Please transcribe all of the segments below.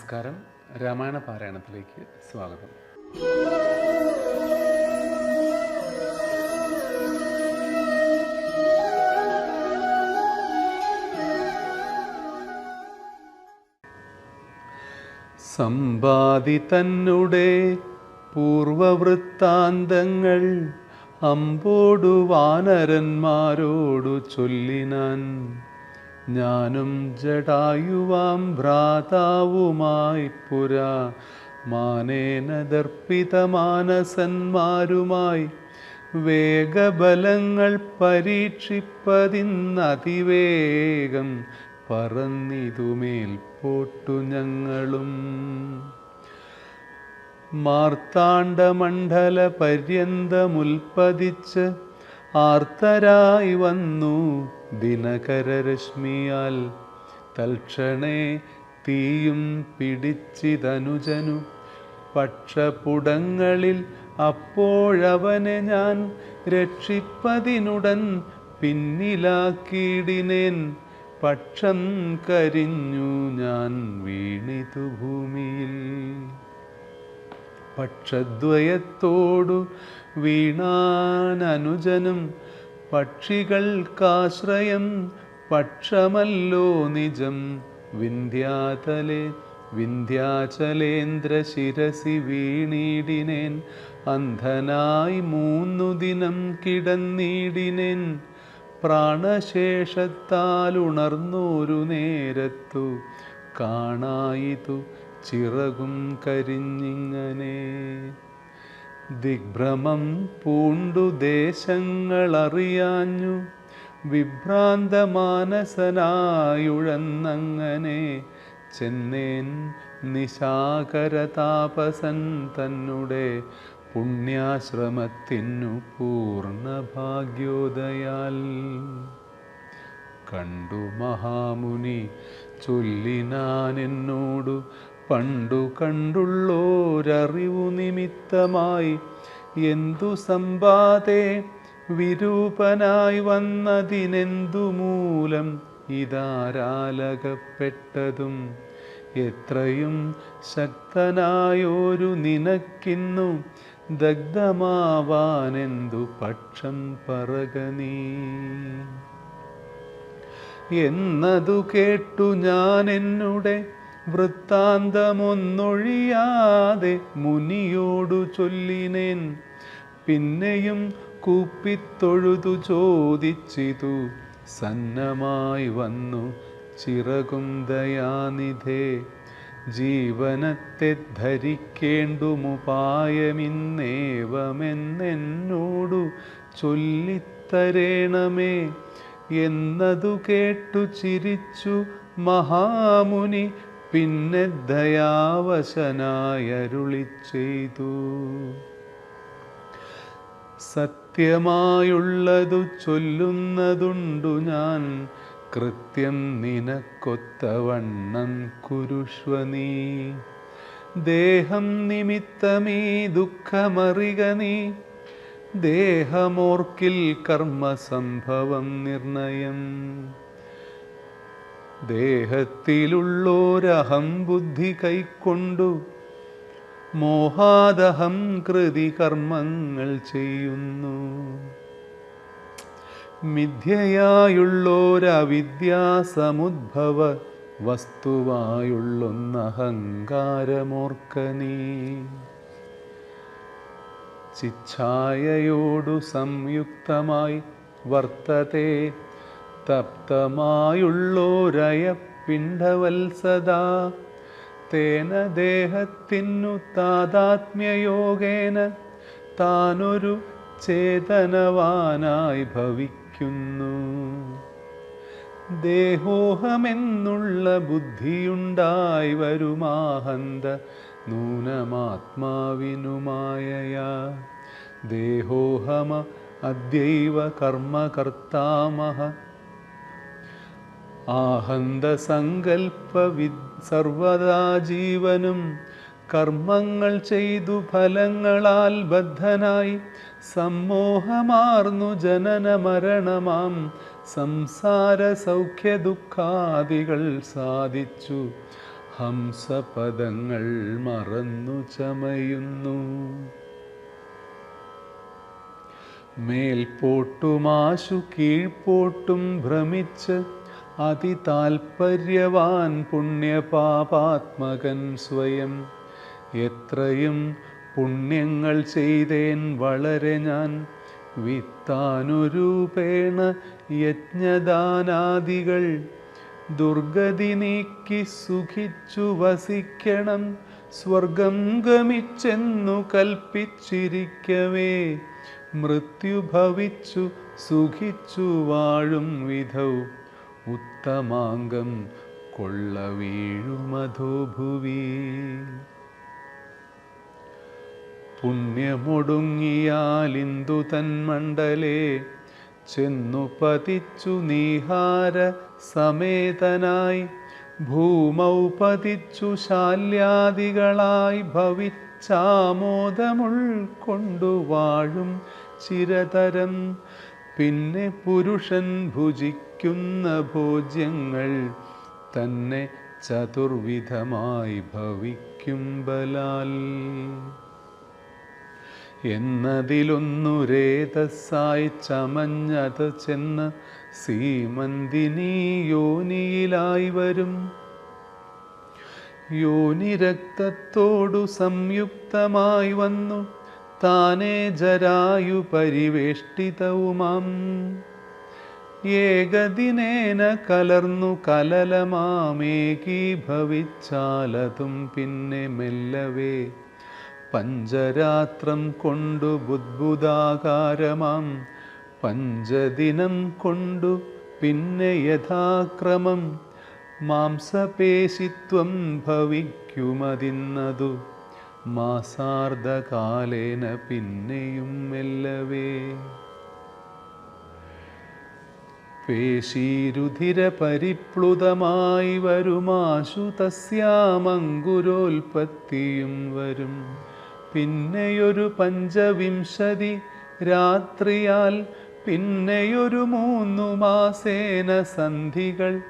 നമസ്കാരം. രാമായണ പാരായണത്തിലേക്ക് സ്വാഗതം. സമ്പാദി തന്നുടെ പൂർവവൃത്താന്തങ്ങൾ അമ്പോടു വാനരന്മാരോടു ചൊല്ലിനാൻ ഞാനും ജടായുവാം ഭ്രാതാവുമായി പുരാ. മാനേന ദർപ്പിതമാനസന്മാരുമായി വേഗബലങ്ങൾ പരീക്ഷിപ്പതിന്നതിവേഗം പറന്നിതുമേൽ പോട്ടു ഞങ്ങളും. മാർത്താണ്ഡമണ്ഡല പര്യന്തമുൽപ്പതിച്ച് ആർത്തരായി വന്നു ദിനകരരശ്മിയാൽ. തൽക്ഷണേ തീയും പിടിച്ചിതനുജനു. പക്ഷപുടങ്ങളിൽ അപ്പോഴവനെ ഞാൻ രക്ഷിപ്പതിനുടൻ പിന്നിലാക്കിയിടിനേൻ. പക്ഷം കരിഞ്ഞു ഞാൻ വീണിതു ഭൂമിയിൽ. പക്ഷദ്വയത്തോടു വീണാനനുജനും പക്ഷികൾക്കാശ്രയം പക്ഷമല്ലോ നിജം. വിന്ധ്യാതലേ വിന്ധ്യാചലേന്ദ്ര ശിരസി വീണീടിനേൻ അന്ധനായി മൂന്നു ദിനം കിടന്നീടിനേൻ. പ്രാണശേഷത്താൽ ഉണർന്നൊരു നേരത്തു കാണായിതു ചിറകും കരിഞ്ഞിങ്ങനെ ദിഗ്ഭ്രമം പൂണ്ടു ദേശങ്ങളറിയാഞ്ഞു വിഭ്രാന്ത മാനസനായുഴന്നങ്ങനെ ചെന്നേൻ നിശാകരതാപസൻ തന്നുടെ പുണ്യാശ്രമത്തിനു പൂർണ ഭാഗ്യോദയാൽ കണ്ടു മഹാമുനി ചൊല്ലിനാൻ എന്നോടു പണ്ടു കണ്ടുള്ളോരറിവു നിമിത്തമായി എന്തു സമ്പാതെ വിരൂപനായി വന്നതിനെന്തു മൂലം ഇതാരാലകപ്പെട്ടതും? എത്രയും ശക്തനായോരു നിനക്കിന്നു ദഗ്ധമാവാനെന്തു പക്ഷം പറകനീ എന്നതു കേട്ടു ഞാൻ എന്നുടെ വൃത്താന്തമൊന്നൊഴിയാതെ മുനിയോടു ചൊല്ലിനേൻ. പിന്നെയും കൂപ്പിത്തൊഴുതു ചോദിച്ചിതു സന്നമായി വന്നു ചിറകും ദയാനിധേ ജീവനത്തെ ധരിക്കേണ്ടുമുപായമിന്നേവമെന്നെന്നോടു ചൊല്ലിത്തരേണമേ. എന്നതു കേട്ടു ചിരിച്ചു മഹാമുനി പിന്നെ ദയാവശനായരുളി ചെയ്തു സത്യമായുള്ളതു ചൊല്ലുന്നതുണ്ടു ഞാൻ. കൃത്യം നിനക്കൊത്തവണ്ണം കുരുഷ്വ നീ. ദേഹം നിമിത്തമീ ദുഃഖമറിക നീ. ദേഹമോർക്കിൽ കർമ്മസംഭവം നിർണയം. ദേഹത്തിലുള്ളോരഹം ബുദ്ധി കൈക്കൊണ്ടു മോഹാദഹം കൃതി കർമ്മങ്ങൾ ചെയ്യുന്നു. മിഥ്യയായുള്ളോരവിദ്യാസമുദ്ഭവ വസ്തുവായുള്ളൊന്നഹങ്കാരമോർക്കനീ. ചിച്ഛായയോടു സംയുക്തമായി വർത്തത്തെ തപ്തമായുള്ളോരയ പിണ്ഡവത്സദാ തേന ദേഹത്തിനു താതാത്മ്യയോഗേന താനൊരു ചേതനവാനായി ഭവിക്കുന്നു. ദേഹോഹമെന്നുള്ള ബുദ്ധിയുണ്ടായി വരുമാഹന്ത നൂനമാത്മാവിനുമായ ദേഹോഹമ അദ്യൈവ കർമ്മകർത്താമഹ ആഹന്ത സങ്കൽപ്പ വി സർവദാ ജീവനും കർമ്മങ്ങൾ ചെയ്തു ഫലങ്ങളാൽ ബദ്ധനായി സമ്മോഹമാർന്നു ജനന മരണമാം. സംസാര സൗഖ്യ ദുഃഖാദികൾ സാധിച്ചു. ഹംസപദങ്ങൾ മറന്നു ചമയുന്നു. മേൽപോട്ടുമാശു കീഴ്പോട്ടും ഭ്രമിച്ച് അതിതാൽപര്യവാൻ പുണ്യപാപാത്മകൻ സ്വയം. എത്രയും പുണ്യങ്ങൾ ചെയ്തേൻ വളരെ ഞാൻ. വിത്താനുരൂപേണ യജ്ഞദാനാദികൾ. ദുർഗതി നീക്കി സുഖിച്ചു വസിക്കണം. സ്വർഗം ഗമിച്ചെന്നു കൽപ്പിച്ചിരിക്കവേ. മൃത്യു ഭവിച്ചു സുഖിച്ചു വാഴും വിധൗ. ഉത്തമാംഗം കൊള്ള വീഴുമധോഭുവി പുണ്യമൊടുങ്ങിയാലിന്ദു തന്മണ്ഡലേ ചെന്നു പതിച്ചു നീഹാര സമേതനായി ഭൂമൗ പതിച്ചു ശാല്യാദികളായി ഭവിച്ചാമോദമുൾക്കൊണ്ടു വാഴും ചിരതരം. പിന്നെ പുരുഷൻ ഭുജിക്കുന്ന ഭോജ്യങ്ങൾ തന്നെ ചതുർവിധമായി ഭവിക്കും ബലാൽ. എന്നതിലൊന്നു രേതസ്സായി ചമഞ്ഞത് ചെന്ന് സീമന്തിനി യോനിയിലായി വരും. യോനി രക്തത്തോടു സംയുക്തമായി വന്നു താനേ ജരായു പരിവേഷ്ടിതവുമാം. ഏകദിനേന കലർന്നു കലലമാമേകീഭവിച്ചാലതും പിന്നെ മെല്ലവേ. പഞ്ചരാത്രം കൊണ്ടു ബുദ്ബുദാകാരമാം. പഞ്ചദിനം കൊണ്ടു പിന്നെ യഥാക്രമം. മാംസപേശിത്വം ഭവിക്കുമതിന്നതു. മാസാർദ്ധകാലേന പിന്നെയും മെല്ലവേ. പേശീരുധിര പരിപ്ലുതമായി വരുമാശു തസ്യാമങ്കുരോൽപത്തിയും വരും. പിന്നെയൊരു പഞ്ചവിംശതി രാത്രിയാൽ പിന്നെയൊരു മൂന്നു മാസേന സന്ധികൾ.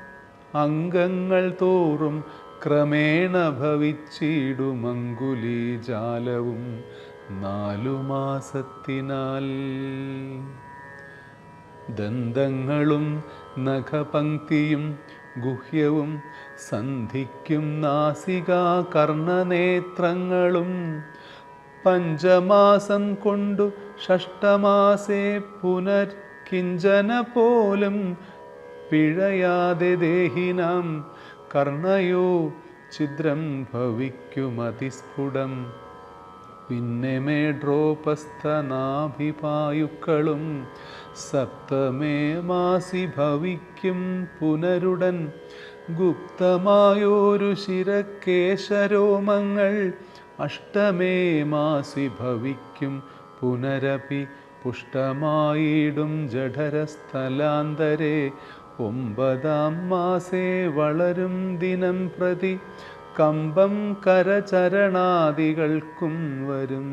അംഗങ്ങൾ തോറും ക്രമേണ ഭവിച്ചിടുമങ്കുലീജാലവും നാലു മാസത്തിനാൽ. ദന്തങ്ങളും നഖപങ്ക്തിയും ഗുഹ്യവും സന്ധിക്കും നാസികാ കർണനേത്രങ്ങളും. പഞ്ചമാസം കൊണ്ടു ഷഷ്ടമാസേ പുനർകിഞ്ചന പോലും പിഴയാതെ ദേഹിനാം കർണയോ ഛിദ്രം ഭവിക്കുമതിസ്ഫുടം. പിന്നെ മേഡ്രോപസ്ഥനാഭിപായുക്കളും സപ്തമേ മാസി ഭവിക്കും പുനരുടൻ ഗുപ്തമായോരു ശിരക്കേശരോമങ്ങൾ അഷ്ടമേ മാസി ഭവിക്കും പുനരപി പുഷ്ടമായിടും ജഠരസ്ഥലാന്തരേ ഒമ്പതാം മാസേ വളരും ദിനം പ്രതി കമ്പം കരചരണാദികൾക്കും വരും.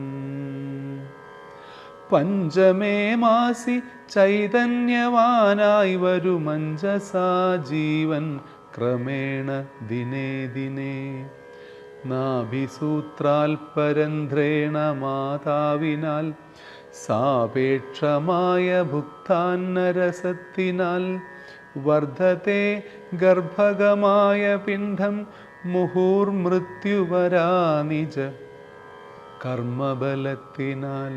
പഞ്ചമേ മാസി ചൈതന്യവാനായി വരുമഞ്ചസാ ജീവൻ ക്രമേണ ദിനേ ദിനേ. നാഭിസൂത്രാൽപരന്ധ്രേണ മാതാവിനാൽ സാപേക്ഷമായ ഭുക്താന്നരസത്തിനാൽ വർദ്ധത്തെ ഗർഭകമായ പിണ്ഡം മുഹൂർമൃത്യുവരാ നിജ കർമ്മബലത്തിനാൽ.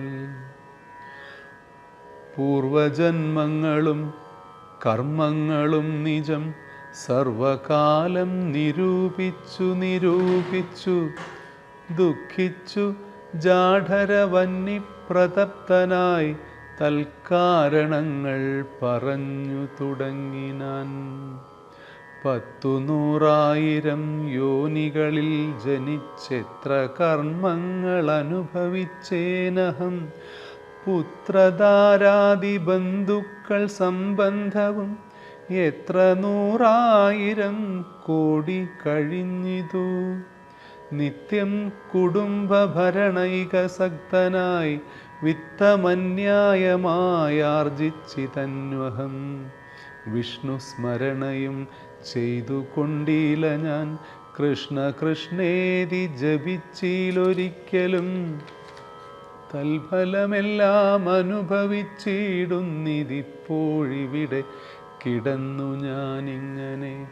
പൂർവജന്മങ്ങളും കർമ്മങ്ങളും നിജം സർവകാലം നിരൂപിച്ചു നിരൂപിച്ചു ദുഃഖിച്ചു ജാഠരവന്നിപ്രതപ്തനായി തൽക്കാരണങ്ങൾ പറഞ്ഞു തുടങ്ങിനാൻ. പത്തു നൂറായിരം യോനികളിൽ ജനിച്ചെത്ര കർമ്മങ്ങൾ അനുഭവിച്ചേനഹം. പുത്രധാരാദി ബന്ധുക്കൾ സംബന്ധവും എത്ര നൂറായിരം കോടി കഴിഞ്ഞിതു. നിത്യം കുടുംബഭരണൈകസക്തനായി വിത്തമന്യായമായാർജിച്ചിതന്വഹം. വിഷ്ണു സ്മരണയും ചെയ്തു കൊണ്ടില്ല ഞാൻ കൃഷ്ണ കൃഷ്ണേതി ജപിച്ചിലൊരിക്കലും തൽഫലമെല്ലാം അനുഭവിച്ചിടുന്നിതിപ്പോഴിവിടെ കിടന്നു ഞാനിങ്ങനെ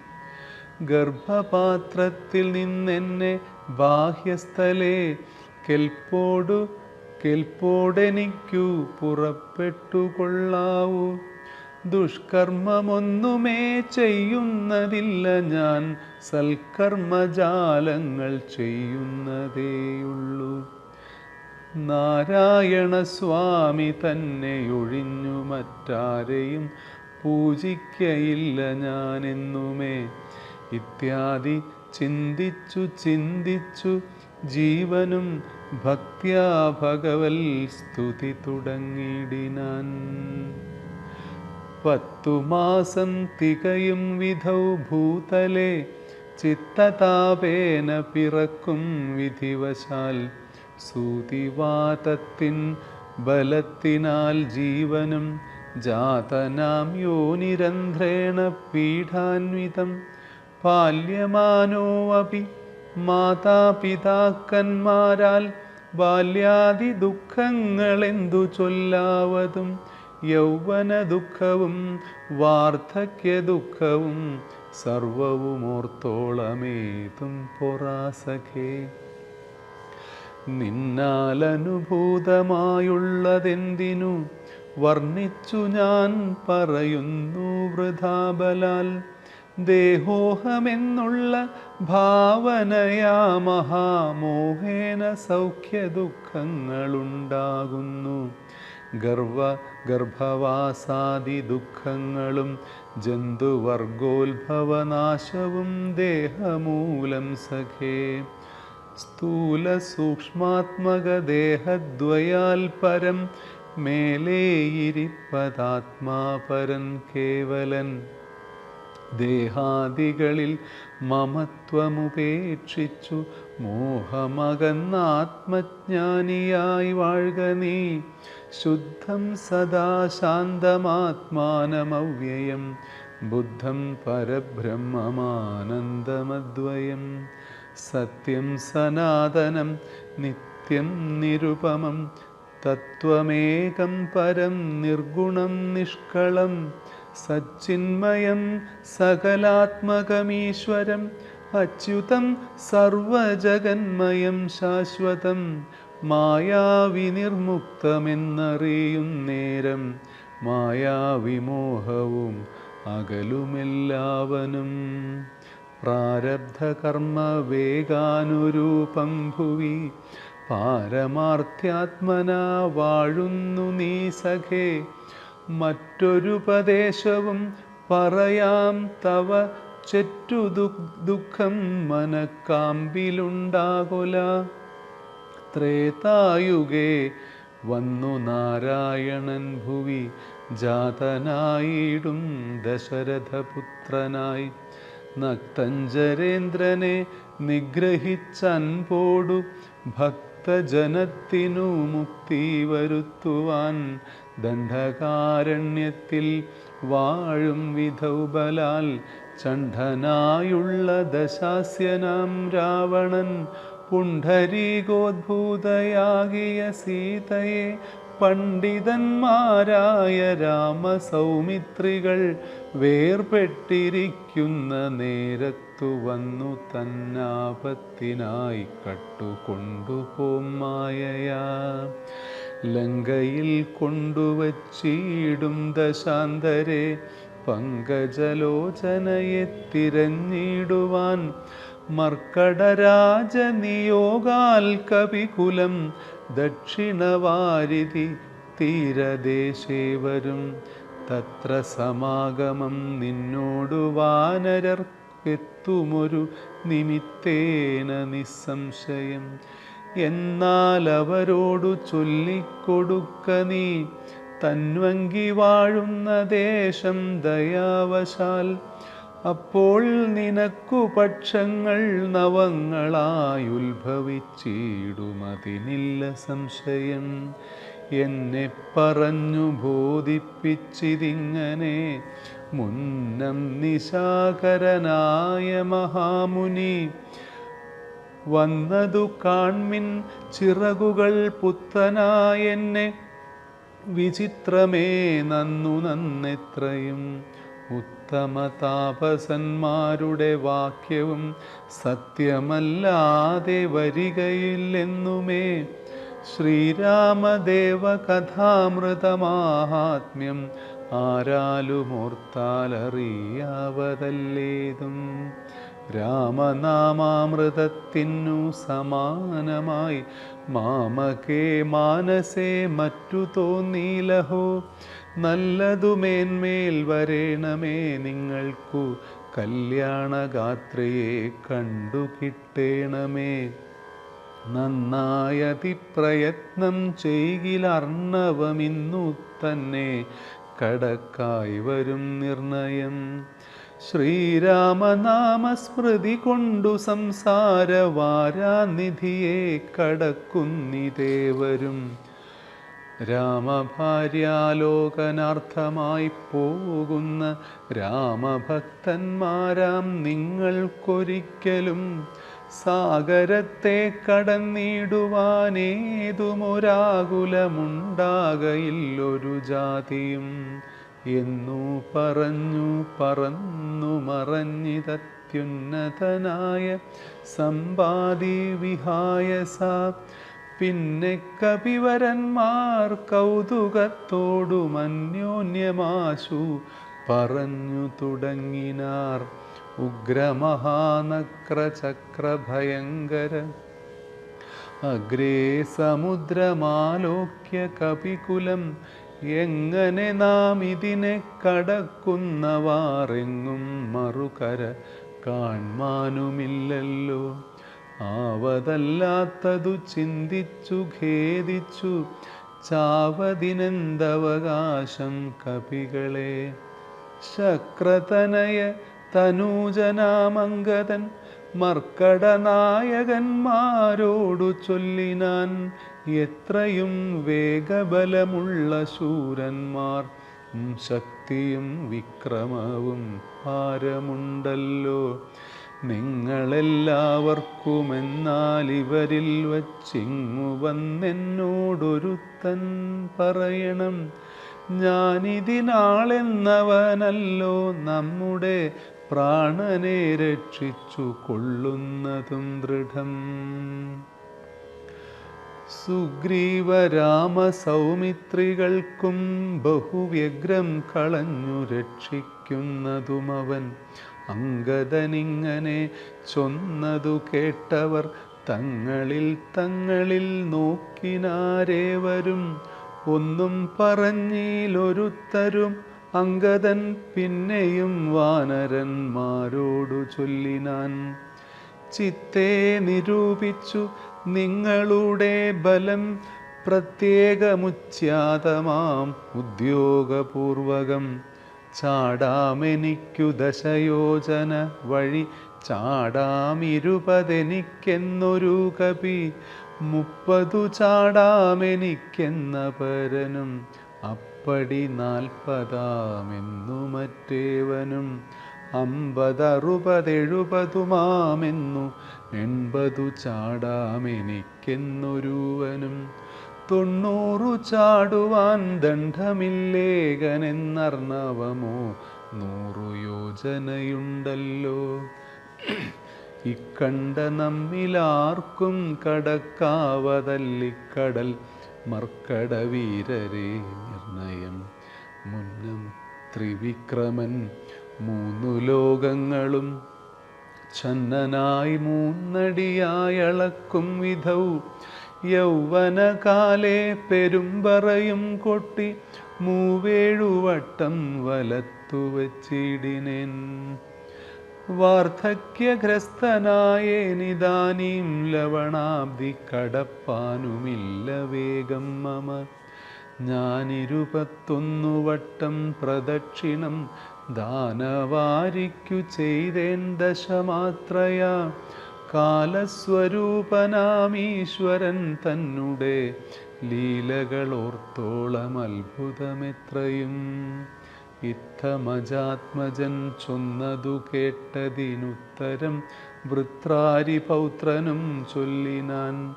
ഗർഭപാത്രത്തിൽ നിന്നെന്നെ ബാഹ്യസ്ഥലേ കെൽപ്പോടു കെൽപ്പോടെനിക്കു പുറപ്പെട്ടു കൊള്ളാവൂ ദുഷ്കർമ്മമൊന്നുമേ ചെയ്യുന്നതില്ല ഞാൻ. സൽക്കർമ്മജാലങ്ങൾ ചെയ്യുന്നതേയുള്ളൂ. നാരായണ സ്വാമി തന്നെ ഒഴിഞ്ഞു മറ്റാരെയും പൂജിക്കയില്ല ഞാനെന്നുമേ. ഇത്യാദി ചിന്തിച്ചു ചിന്തിച്ചു ജീവനും ഭക്ത്യാ ഭഗവൽ സ്തുതി തുടങ്ങിയിടിനാൻ. പത്തു മാസം തികയും വിധൗ ഭൂതലെ ചിത്തതാപേന പിറക്കും വിധിവശാൽ. സൂതിവാതത്തിൻ ബലത്തിനാൽ ജീവനും ജാതനാം യോനിരന്ധ്രേണ പീഠാന്വിതം പാല്യമാനോ അപി മാതാപിതാക്കന്മാരാൽ ബാല്യാദി ദുഃഖങ്ങളെന്തു ചൊല്ലാവതും? യൗവന ദുഃഖവും വാർദ്ധക്യ ദുഃഖവും സർവവും ഓർത്തോളമേതും പൊറാസഖേ. നിന്നാലനുഭൂതമായുള്ളതെന്തിനു? വർണിച്ചു ഞാൻ പറയുന്നു വൃഥാബലാൽ. ദേഹോഹമെന്നുള്ള ഭാവനയാ മഹാമോഹേന സൗഖ്യ ദുഃഖങ്ങളുണ്ടാകുന്നു ഗർവ ഗർഭവാസാദി ദുഃഖങ്ങളും ജന്തുവർഗോത്ഭവനാശവും ദേഹമൂലം സഖേ. സ്ഥൂല സൂക്ഷ്മാത്മക ദേഹദ്വയാൽ പരം മേലേയിരിപ്പതാത്മാപരൻ കേവലൻ. ദേഹാദികളിൽ മമത്വമുപേക്ഷിച്ചു മോഹമകന്നാത്മജ്ഞാനിയായി വാഴുക നീ. शुद्धं सदा शान्तमात्मानमव्ययं बुद्धं परब्रह्ममानन्दमद्वयं सत्यं सनातनं नित्यं निरुपमं तत्त्वमेकं परं निर्गुणं निष्कळं सच्चिन्मयं सकलात्मकमीश्वरम् अच्युतं सर्वजगन्मयं शाश्वतम् സർവജഗന്മയം നേരം മായാവിമോഹവും അകലുമെല്ലാവനും. പ്രാരബ്ധകർമ്മ വേഗാനുരൂപം ഭുവി പാരമാർത്ഥ്യാത്മന വാഴുന്നു നീ സഖേ. മറ്റൊരുപദേശവും പറയാം തവ ചെറ്റു ദുഃഖം മനക്കാമ്പിലുണ്ടാകൊല. ത്രേതായുഗേ വന്നു നാരായണൻ ഭുവി ജാതനായിടും ദശരഥപുത്രനായി. നക്തഞ്ചരേന്ദ്രനെ നിഗ്രഹിച്ചൻപോടു ഭക്തജനത്തിനു മുക്തി വരുത്തുവാൻ. ദണ്ഡകാരണ്യത്തിൽ വാഴും വിധൗബലാൽ ചണ്ഡനായുള്ള ദശാസ്യനാം രാവണൻ. പുണ്ഡരീകോദ്ഭൂതയാകിയ സീതയെ പണ്ഡിതന്മാരായ രാമസൗമിത്രികൾ വേർപെട്ടിരിക്കുന്ന നേരത്തു വന്നു തന്നാപത്തിനായി കട്ടുകൊണ്ടുപോം മായയാ. ലങ്കയിൽ കൊണ്ടുവച്ചിടും ദശാന്തരെ പങ്കജലോചനയെ തിരഞ്ഞിടുവാൻ മർക്കടരാജനിയോഗാൽ കവികുലം ദക്ഷിണവാരിധി തീരദേശേ വരും. തത്ര സമാഗമം നിന്നോടു വാനരർക്കെത്തുമൊരു നിമിത്തേന നിസ്സംശയം. എന്നാൽ അവരോടു ചൊല്ലിക്കൊടുക്ക നീ. തന്വങ്കി വാഴുന്ന ദേശം ദയാവശാൽ. അപ്പോൾ നിനക്കു പക്ഷങ്ങൾ നവങ്ങളായുത്ഭവിച്ചിടുമതിനില്ല സംശയം എന്നെ പറഞ്ഞു ബോധിപ്പിച്ചിതിങ്ങനെ മുന്നം നിശാകരനായ മഹാമുനി. വന്നതു കാൺമിൻ ചിറകുകൾ പുത്തനായെന്നെ വിചിത്രമേ നന്നു നന്നെത്രയും. ഉത്തമ താപസന്മാരുടെ വാക്യവും സത്യമല്ലാതെ വരികയില്ലെന്നുമേ. ശ്രീരാമദേവ കഥാമൃതമാഹാത്മ്യം ആരാലുമോർത്താലറിയാവതല്ലേതും. രാമനാമാമൃതത്തിനു സമാനമായി മാമകേ മാനസേ മറ്റു തോന്നീലഹോ. നല്ലതു മേന്മേൽ വരേണമേ നിങ്ങൾക്കു. കല്യാണഗാത്രയെ കണ്ടു കിട്ടേണമേ. നന്നായതിപ്രയത്നം ചെയ്യിലർണവമിന്നു തന്നെ. കടക്കായി വരും നിർണയം. ശ്രീരാമനാമസ്മൃതി കൊണ്ടു സംസാരവാരാനിധിയെ കടക്കുന്നിതേവരും. രാമഭാര്യാലോകനാർത്ഥമായി പോകുന്ന രാമഭക്തന്മാരാം നിങ്ങൾക്കൊരിക്കലും സാഗരത്തെ കടന്നിടുവാനേതുമൊരാകുലമുണ്ടാകയില്ലൊരു ജാതിയും. എന്നു പറഞ്ഞു പറന്നു മറഞ്ഞിതത്യുന്നതനായ സമ്പാദി വിഹായസ പിന്നെ കവിവരന്മാർ കൗതുകത്തോടും അന്യോന്യമാശു പറഞ്ഞു തുടങ്ങിനാർ. ഉഗ്രമഹാനക്രചക്രഭയങ്കര. അഗ്രേ സമുദ്രമാലോക്യ കപികുലം. എങ്ങനെ നാം ഇതിനെ കടക്കുന്നവാറെങ്ങും മറുകര കാൺമാനുമില്ലല്ലോ. ആവതല്ലാത്തതു ചിന്തിച്ചു ഖേദിച്ചു. ചാവതിനെന്തവകാശം കപികളെ ശക്രതനയ തനൂജനാമംഗതൻ മർക്കടനായകന്മാരോടു ചൊല്ലിനാൻ എത്രയും വേഗബലമുള്ള ശൂരന്മാർ. ശക്തിയും വിക്രമവും ഭാരമുണ്ടല്ലോ. നിങ്ങളെല്ലാവർക്കുമെന്നാൽ ഇവരിൽ വച്ചിങ്ങു വന്നെന്നോടൊരുത്തൻ പറയണം. ഞാനിതിനാളെന്നവനല്ലോ നമ്മുടെ പ്രാണനെ രക്ഷിച്ചു കൊള്ളുന്നതും ദൃഢം. സുഗ്രീവരാമ സൗമിത്രികൾക്കും ബഹുവ്യഗ്രം കളഞ്ഞു രക്ഷിക്കുന്നതും അവൻ. അങ്കദനിങ്ങനെ ചൊന്നതു കേട്ടവർ തങ്ങളിൽ തങ്ങളിൽ നോക്കിനാരേവരും ഒന്നും പറഞ്ഞിലൊരുത്തരും അങ്കദൻ പിന്നെയും വാനരന്മാരോടു ചൊല്ലിനാൻ. ചിത്തെ നിരൂപിച്ചു നിങ്ങളുടെ ബലം പ്രത്യേകമുച്ചാതമാം ഉദ്യോഗപൂർവകം. ചാടാമെനിക്കു ദശയോജന വഴി. ചാടാമിരുപതെനിക്കെന്നൊരു കപി മുപ്പതു ചാടാമെനിക്കെന്ന പരനും. അപ്പടി നാൽപ്പതാമെന്നു മറ്റേവനും. അമ്പതറുപതെഴുപതുമാമെന്നു. എൺപതു ചാടാമെനിക്കെന്നൊരുവനും. തൊണ്ണൂറു ചാടുവാൻ ദണ്ഡമില്ലേകനെന്നർണവമോ? നൂറു യോജനയുണ്ടല്ലോ. ഇക്കണ്ട നമ്മിലാർക്കും കടക്കാവതല്ലിക്കടൽ മർക്കടവീരരെ നിർണയം. മുന്നം ത്രിവിക്രമൻ മൂന്നു ലോകങ്ങളും ചന്നനായി മൂന്നടിയായളക്കും വിധൗ. യൗവനകാലേ പെരുമ്പറയും കൊട്ടി മൂവേഴുവട്ടം വലത്തു വാർദ്ധക്യഗ്രസ്തനായേനിദാനീം ലവണാബ്ദി കടപ്പാനുമില്ല വേഗം മമ. ഞാനിരുപത്തൊന്നു വട്ടം പ്രദക്ഷിണം ദാനവാരിക്കു ചെയ്തേൻ ദശമാത്രയാ. കാലസ്വരൂപനാമീശ്വരൻ തന്നെ ലീലകളോർത്തോളം അത്ഭുതമെത്രയും. ഇത്തമജാത്മജൻ ചൊന്നതു കേട്ടതിനുത്തരം വൃത്രാരി പൗത്രനും ചൊല്ലിനാൻ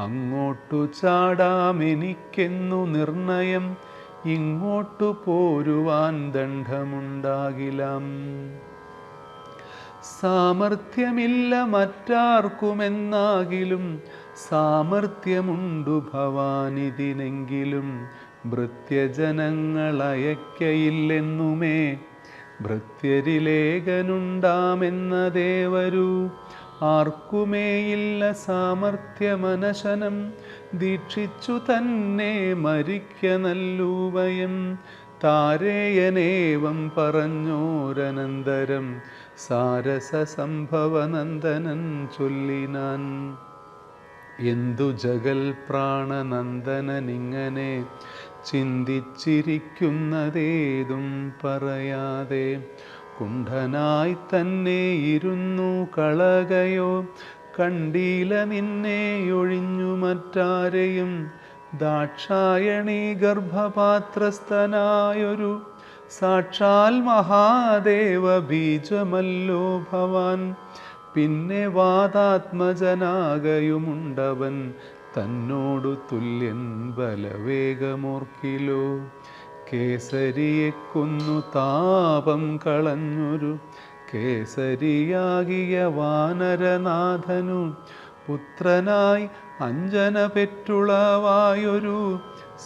അങ്ങോട്ടു ചാടാമെനിക്കെന്നു നിർണയം ഇങ്ങോട്ടു പോരുവാൻ ദണ്ഡമുണ്ടാകിലാം. സാമർഥ്യമില്ല മറ്റാർക്കുമെന്നാകിലും സാമർഥ്യമുണ്ടു ഭവാനിതിനെങ്കിലും. ഭൃത്യജനങ്ങളയക്കയില്ലെന്നുമേ ഭൃത്യരിലേഖനുണ്ടാമെന്നതേവരു ആർക്കുമേയില്ല സാമർഥ്യമനശനം ദീക്ഷിച്ചു തന്നെ മരിക്ക നല്ലൂവയം താരേയനേവം പറഞ്ഞോരനന്തരം സാരസസംഭവനന്ദനൻ ചൊല്ലിനാൻ. എന്തു ജഗൽ പ്രാണനന്ദനനിങ്ങനെ ചിന്തിച്ചിരിക്കുന്നതേതും പറയാതെ കുണ്ഠനായി തന്നെ ഇരുന്നു കളകയോ കണ്ടീല നിന്നെ ഒഴിഞ്ഞു മറ്റാരെയും ദാക്ഷായണി ഗർഭപാത്രസ്ഥനായൊരു സാക്ഷാൽ മഹാദേവ ബീജമല്ലോ ഭവാൻ. പിന്നെ വാദാത്മജനാകയുമുണ്ടവൻ തന്നോടു തുല്യൻ ബലവേഗമോർക്കിലോ. കേസരിയെ കൊന്നു താപം കളഞ്ഞൊരു കേസരിയാകിയ വാനരനാഥനു പുത്രനായി അഞ്ജന പെറ്റുളവായൊരു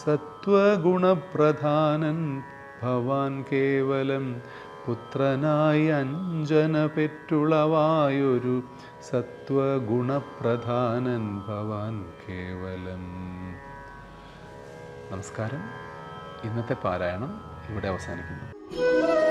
സത്വഗുണപ്രധാനൻ ഭവാൻ കേവലം. പുത്രനായി അഞ്ജന പെറ്റുളവായൊരു സത്വഗുണപ്രധാനൻ ഭവാൻ കേവലം. നമസ്കാരം. ഇന്നത്തെ പാരായണം ഇവിടെ അവസാനിക്കുന്നു.